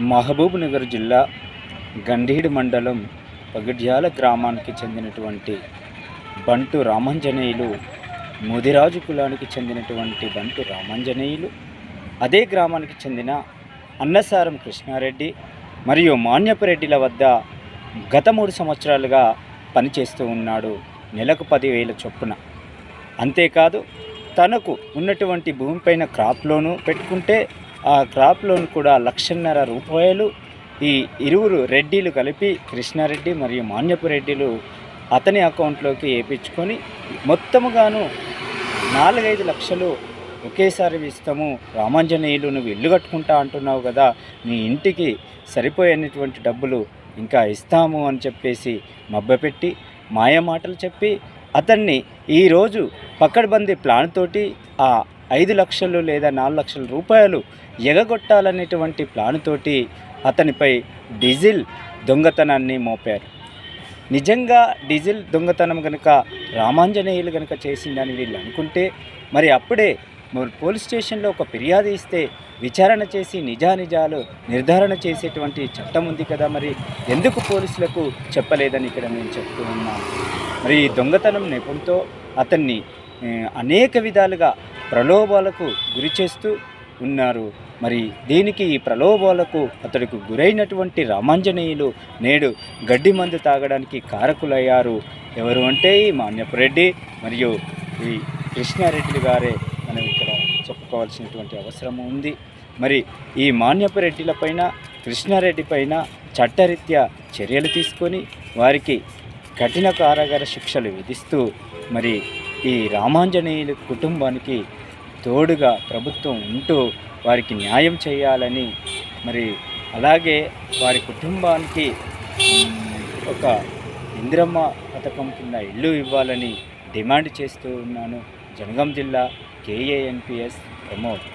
మహబూబ్ నగర్ జిల్లా గండీడ్ మండలం పగిడ్యాల గ్రామానికి చెందినటువంటి బంటు రామాంజనేయులు ముదిరాజు కులానికి చెందినటువంటి బంటు రామాంజనేయులు అదే గ్రామానికి చెందిన అన్నసారం కృష్ణారెడ్డి మరియు మాన్యపురెడ్డిల వద్ద గత మూడు సంవత్సరాలుగా పనిచేస్తూ ఉన్నాడు నెలకు పదివేల చొప్పున. అంతేకాదు తనకు ఉన్నటువంటి భూమిపైన క్రాప్ లోను పెట్టుకుంటే ఆ క్రాప్ లోన్ కూడా లక్షన్నర రూపాయలు. ఈ ఇరువురు రెడ్డిలు కలిపి కృష్ణారెడ్డి మరియు మాన్యపు రెడ్డిలు అతని అకౌంట్లోకి వేయించుకొని మొత్తముగాను నాలుగైదు లక్షలు ఒకేసారి ఇస్తాము. రామాంజనేయులు నువ్వు ఇల్లు కట్టుకుంటా అంటున్నావు కదా నీ ఇంటికి సరిపోయేటువంటి డబ్బులు ఇంకా ఇస్తాము అని చెప్పేసి మబ్బపెట్టి మాయ మాటలు చెప్పి అతన్ని ఈరోజు పక్కడబందీ ప్లాన్ తోటి ఆ ఐదు లక్షలు లేదా నాలుగు లక్షల రూపాయలు ఎగగొట్టాలనేటువంటి ప్లాన్తోటి అతనిపై డీజిల్ దొంగతనాన్ని మోపారు. నిజంగా డీజిల్ దొంగతనం కనుక రామాంజనేయులు కనుక చేసిందని వీళ్ళు అనుకుంటే మరి అప్పుడే మరి పోలీస్ స్టేషన్లో ఒక ఫిర్యాదు ఇస్తే విచారణ చేసి నిజానిజాలు నిర్ధారణ చేసేటువంటి చట్టం ఉంది కదా మరి ఎందుకు పోలీసులకు చెప్పలేదని ఇక్కడ నేను చెప్తూ ఉన్నాను. మరి ఈ దొంగతనం నెపంతో అతన్ని అనేక విధాలుగా ప్రలోభాలకు గురి చేస్తూ ఉన్నారు. మరి దీనికి ఈ ప్రలోభాలకు అతడికి గురైనటువంటి రామాంజనేయులు నేడు గడ్డి మందు తాగడానికి కారకులయ్యారు. ఎవరు అంటే ఈ మాన్యపురెడ్డి మరియు ఈ కృష్ణారెడ్డి గారే. మనం ఇక్కడ చెప్పుకోవాల్సినటువంటి అవసరం ఉంది. మరి ఈ మాన్యపురెడ్డిల పైన కృష్ణారెడ్డి పైన చట్టరీత్యా చర్యలు తీసుకొని వారికి కఠిన కారాగార శిక్షలు విధిస్తూ మరి ఈ రామాంజనేయుల కుటుంబానికి తోడుగా ప్రభుత్వం ఉంటూ వారికి న్యాయం చేయాలని మరి అలాగే వారి కుటుంబానికి ఒక ఇందిరమ్మ పథకం కింద ఇల్లు ఇవ్వాలని డిమాండ్ చేస్తూ ఉన్నాను. జనగం జిల్లా కేఏఎన్పిఎస్ ప్రమోద్.